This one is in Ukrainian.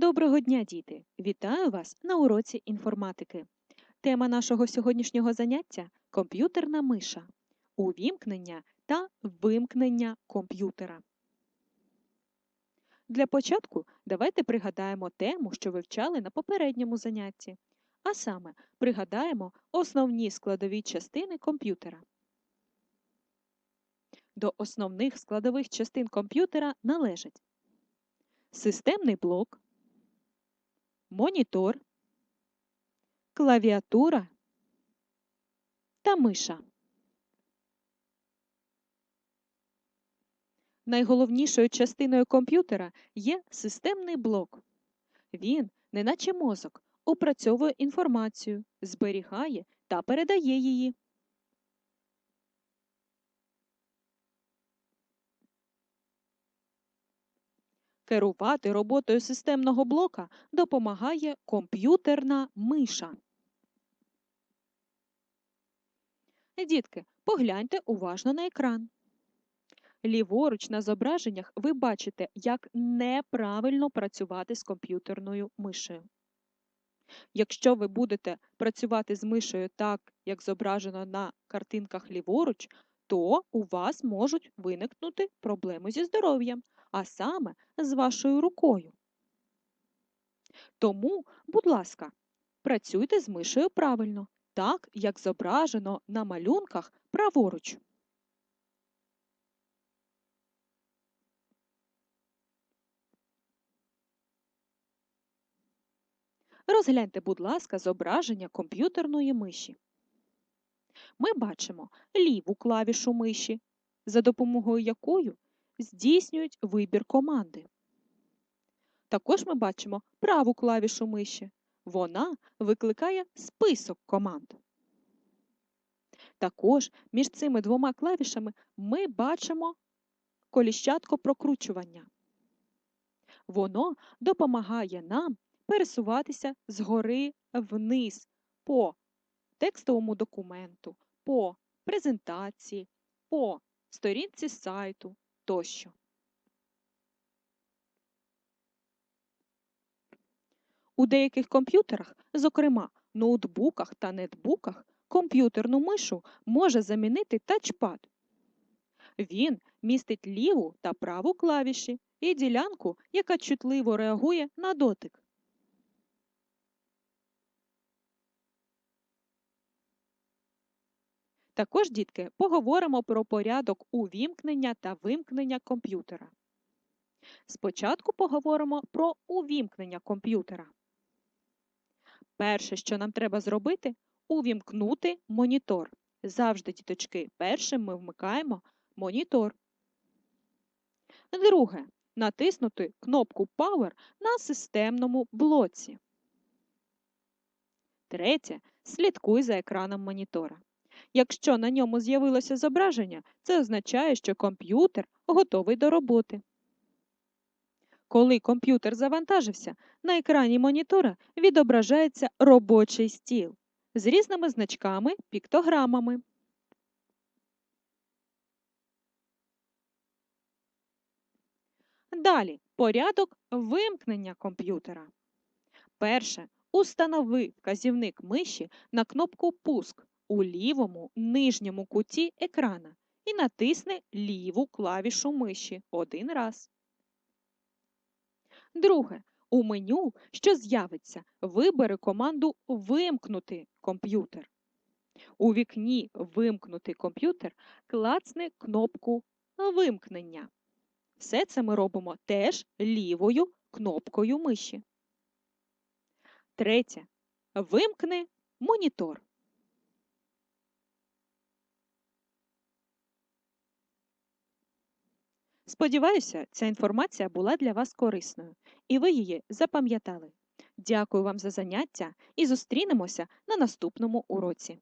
Доброго дня, діти! Вітаю вас на уроці інформатики. Тема нашого сьогоднішнього заняття комп'ютерна миша. Увімкнення та вимкнення комп'ютера. Для початку давайте пригадаємо тему, що вивчали на попередньому занятті. А саме пригадаємо основні складові частини комп'ютера. До основних складових частин комп'ютера належать системний блок, монітор, клавіатура та миша. Найголовнішою частиною комп'ютера є системний блок. Він, неначе мозок, опрацьовує інформацію, зберігає та передає її. Керувати роботою системного блока допомагає комп'ютерна миша. Дітки, погляньте уважно на екран. Ліворуч на зображеннях ви бачите, як неправильно працювати з комп'ютерною мишею. Якщо ви будете працювати з мишею так, як зображено на картинках ліворуч, то у вас можуть виникнути проблеми зі здоров'ям, а саме з вашою рукою. Тому, будь ласка, працюйте з мишею правильно, так, як зображено на малюнках праворуч. Розгляньте, будь ласка, зображення комп'ютерної миші. Ми бачимо ліву клавішу миші, за допомогою якої здійснюють вибір команди. Також ми бачимо праву клавішу миші. Вона викликає список команд. Також між цими двома клавішами ми бачимо коліщатко прокручування. Воно допомагає нам пересуватися згори вниз по текстовому документу, по презентації, по сторінці сайту тощо. У деяких комп'ютерах, зокрема ноутбуках та нетбуках, комп'ютерну мишу може замінити тачпад. Він містить ліву та праву клавіші і ділянку, яка чутливо реагує на дотик. Також, дітки, поговоримо про порядок увімкнення та вимкнення комп'ютера. Спочатку поговоримо про увімкнення комп'ютера. Перше, що нам треба зробити, увімкнути монітор. Завжди, діточки, першим ми вмикаємо монітор. Друге, натиснути кнопку Power на системному блоці. Третє, слідкуй за екраном монітора. Якщо на ньому з'явилося зображення, це означає, що комп'ютер готовий до роботи. Коли комп'ютер завантажився, на екрані монітора відображається робочий стіл з різними значками, піктограмами. Далі порядок вимкнення комп'ютера. Перше. Установи вказівник миші на кнопку Пуск у лівому нижньому куті екрана і натисни ліву клавішу миші один раз. Друге. У меню, що з'явиться, вибери команду Вимкнути комп'ютер. У вікні Вимкнути комп'ютер клацни кнопку Вимкнення. Все це ми робимо теж лівою кнопкою миші. Третє. Вимкни монітор. Сподіваюся, ця інформація була для вас корисною, і ви її запам'ятали. Дякую вам за заняття і зустрінемося на наступному уроці.